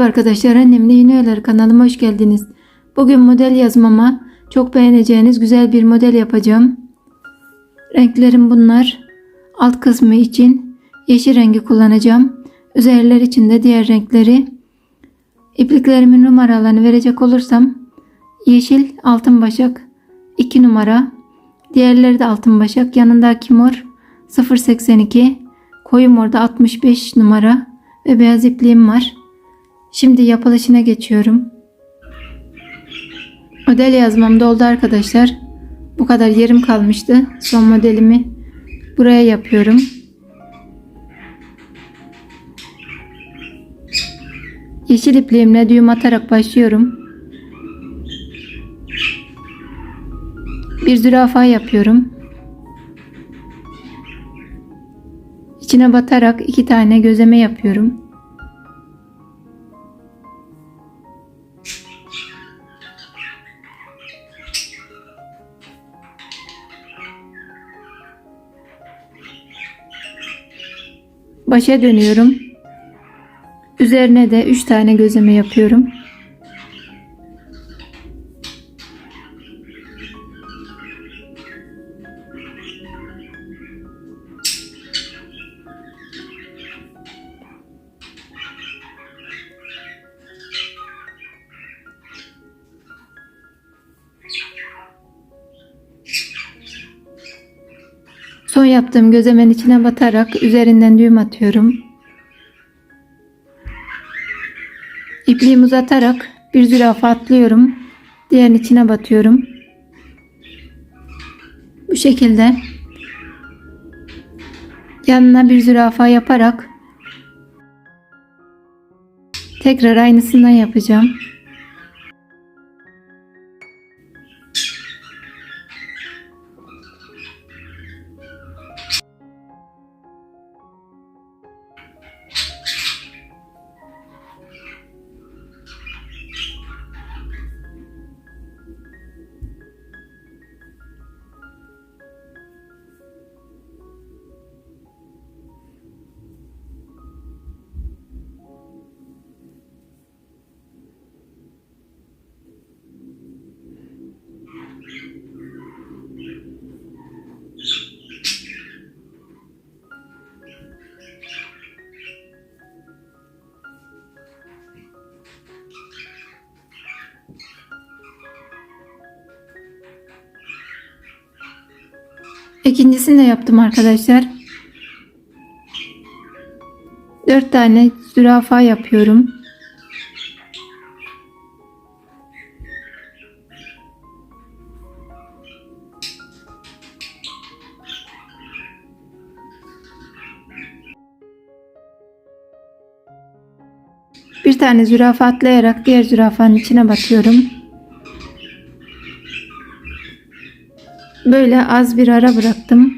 Merhaba arkadaşlar annemle yeni üyeler kanalıma hoş geldiniz. Bugün model yazmama çok beğeneceğiniz güzel bir model yapacağım. Renklerim bunlar. Alt kısmı için yeşil rengi kullanacağım. Üzerler için de diğer renkleri. İpliklerimin numaralarını verecek olursam yeşil altın başak 2 numara. Diğerleri de altın başak. Yanındaki mor 082. Koyu morda 65 numara ve beyaz ipliğim var. Şimdi yapılışına geçiyorum. Model yazmam doldu arkadaşlar. Bu kadar yerim kalmıştı. Son modelimi buraya yapıyorum. Yeşil ipliğimle düğüm atarak başlıyorum. Bir zürafa yapıyorum. İçine batarak iki tane gözleme yapıyorum. Başa dönüyorum. Üzerine de 3 tane gözleme yapıyorum. Son yaptığım gözlemenin içine batarak üzerinden düğüm atıyorum. İpliğimi uzatarak bir zürafa atlıyorum. Diğerinin içine batıyorum. Bu şekilde yanına bir zürafa yaparak tekrar aynısından yapacağım. İkincisini de yaptım arkadaşlar. Dört tane zürafa yapıyorum. Bir tane zürafa atlayarak diğer zürafanın içine batıyorum. Böyle az bir ara bıraktım.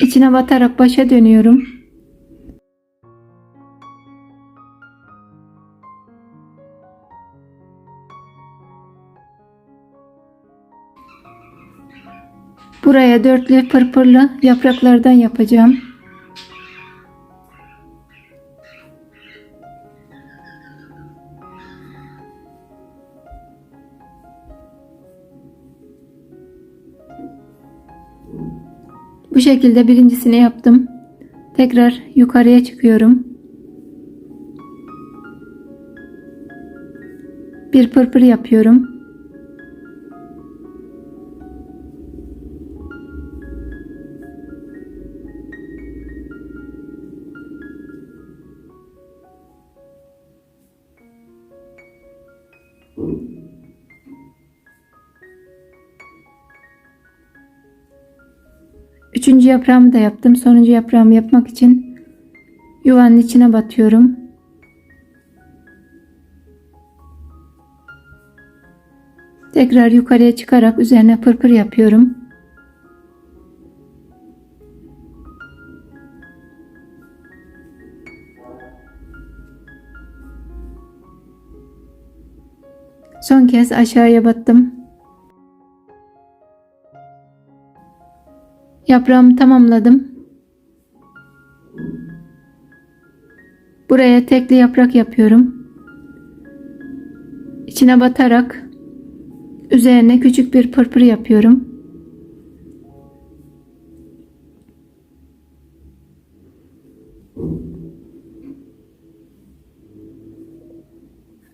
İçine batarak başa dönüyorum. Buraya dörtlü pırpırlı yapraklardan yapacağım. Şekilde birincisini yaptım. Tekrar yukarıya çıkıyorum. Bir pırpır yapıyorum. Üçüncü yaprağımı da yaptım. Sonuncu yaprağımı yapmak için yuvanın içine batıyorum. Tekrar yukarıya çıkarak üzerine pırpır yapıyorum. Son kez aşağıya battım. Yaprağımı tamamladım. Buraya tekli yaprak yapıyorum. İçine batarak üzerine küçük bir pırpır yapıyorum.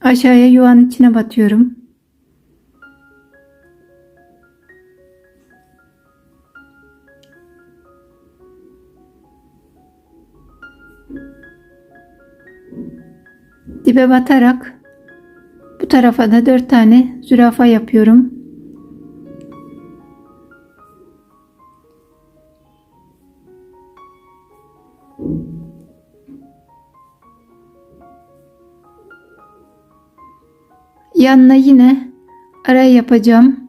Aşağıya yuvanın içine batıyorum. Dibe batarak bu tarafa da dört tane zürafa yapıyorum. Yanına yine araya yapacağım.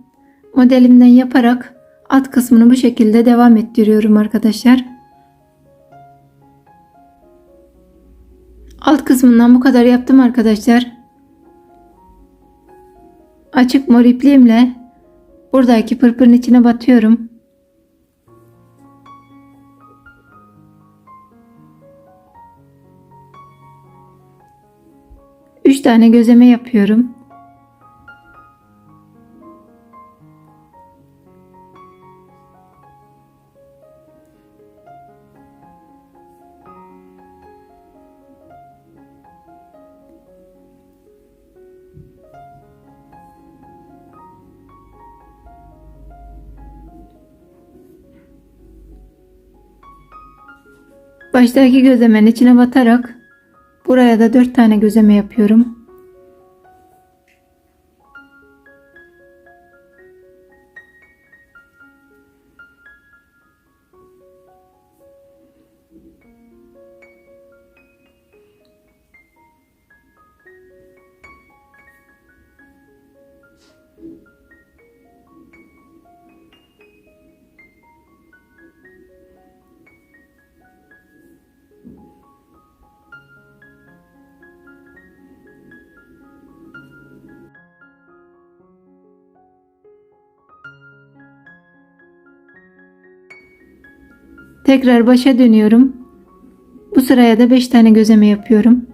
Modelimden yaparak alt kısmını bu şekilde devam ettiriyorum arkadaşlar. Alt kısmından bu kadar yaptım arkadaşlar. Açık mor ipliğimle buradaki pırpırın içine batıyorum. Üç tane gözleme yapıyorum. Baştaki gözlemenin içine batarak buraya da 4 tane gözleme yapıyorum. Tekrar başa dönüyorum. Bu sıraya da 5 tane gözleme yapıyorum.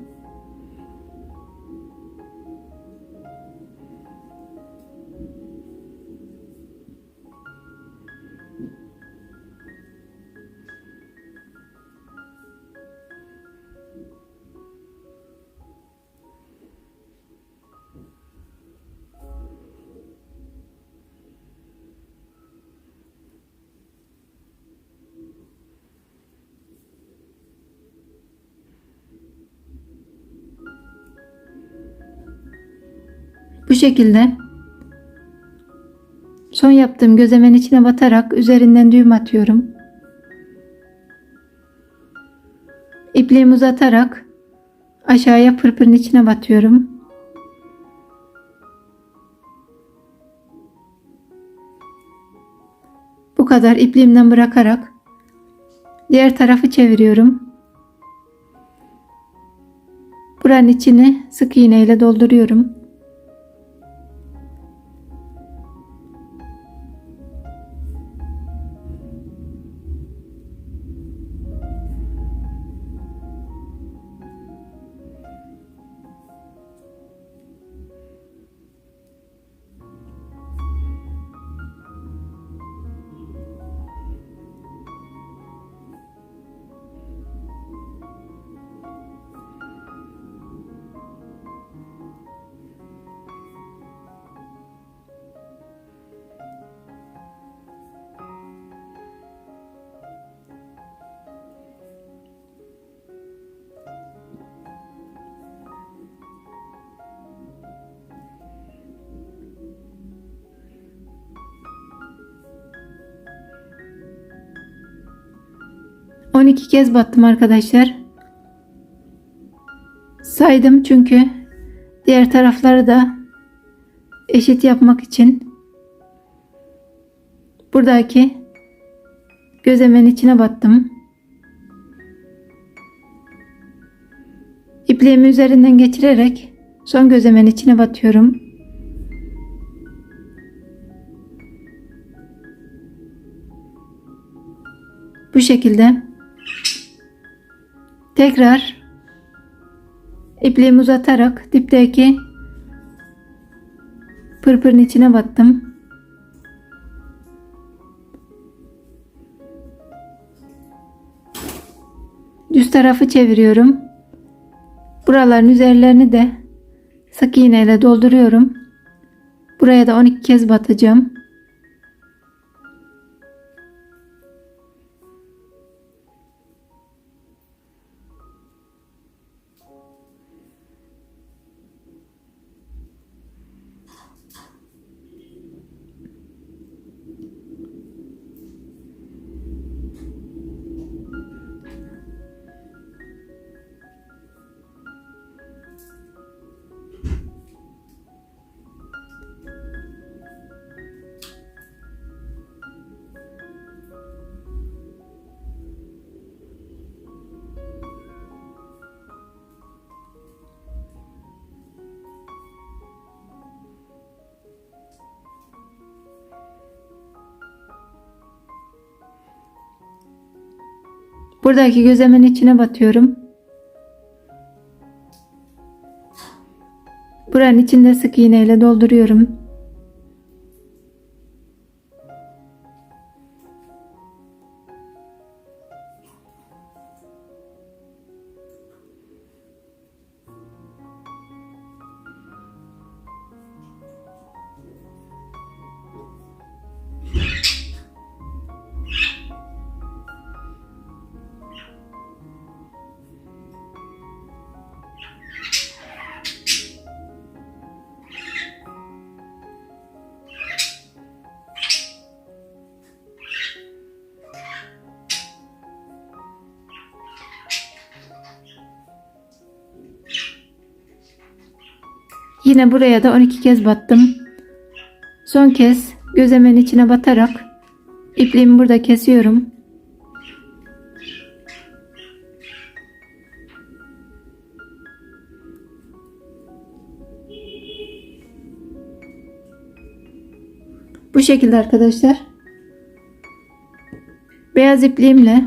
Bu şekilde son yaptığım gözlemenin içine batarak üzerinden düğüm atıyorum. İpliğimi uzatarak aşağıya pırpırın içine batıyorum. Bu kadar ipliğimden bırakarak diğer tarafı çeviriyorum. Buranın içini sık iğne ile dolduruyorum. On iki kez battım arkadaşlar. Saydım çünkü diğer tarafları da eşit yapmak için buradaki gözlemenin içine battım. İpliğimi üzerinden geçirerek son gözlemenin içine batıyorum. Bu şekilde tekrar ipliğimi uzatarak dipteki pırpırın içine battım. Düz tarafı çeviriyorum. Buraların üzerlerini de sık iğneyle dolduruyorum. Buraya da 12 kez batacağım. Buradaki gözlemin içine batıyorum. Buranın içinde sık iğneyle dolduruyorum. Yine buraya da 12 kez battım. Son kez gözemin içine batarak ipliğimi burada kesiyorum. Bu şekilde arkadaşlar. Beyaz ipliğimle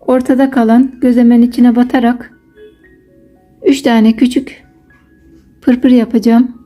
ortada kalan gözemen içine batarak 3 tane küçük pırpır yapacağım.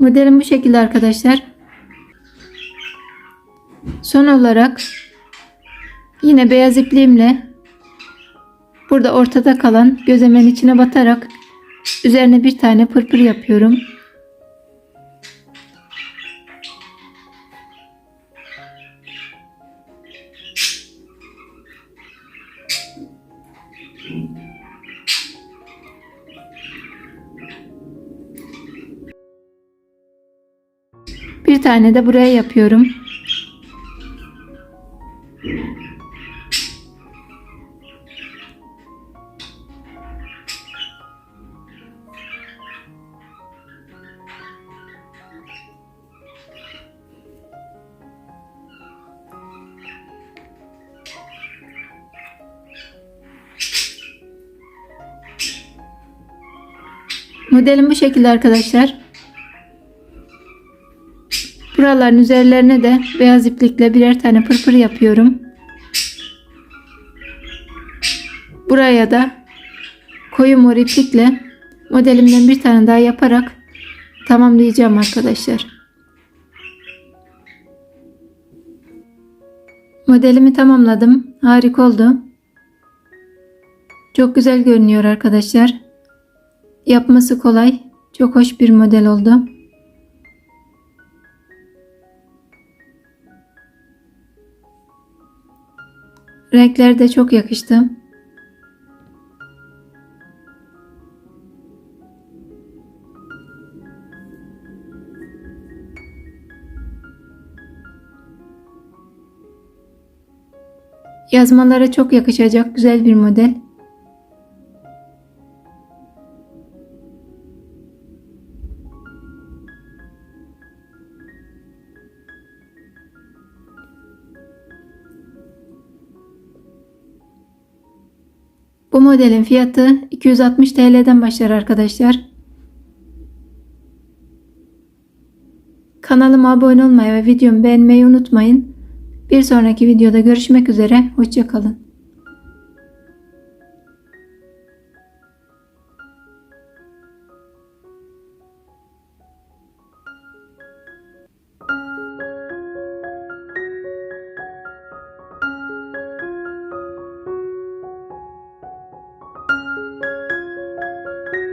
Modelim bu şekilde arkadaşlar. Son olarak yine beyaz ipliğimle burada ortada kalan gözemen içine batarak üzerine bir tane pırpır yapıyorum. Tane de buraya yapıyorum. Modelim bu şekilde arkadaşlar. Buraların üzerlerine de beyaz iplikle birer tane pırpır yapıyorum. Buraya da koyu mor iplikle modelimden bir tane daha yaparak tamamlayacağım arkadaşlar. Modelimi tamamladım. Harika oldu. Çok güzel görünüyor arkadaşlar. Yapması kolay. Çok hoş bir model oldu. Renkler de çok yakıştı. Yazmalara çok yakışacak güzel bir model. Modelin fiyatı 260 TL'den başlar arkadaşlar. Kanalıma abone olmayı ve videomu beğenmeyi unutmayın. Bir sonraki videoda görüşmek üzere. Hoşçakalın.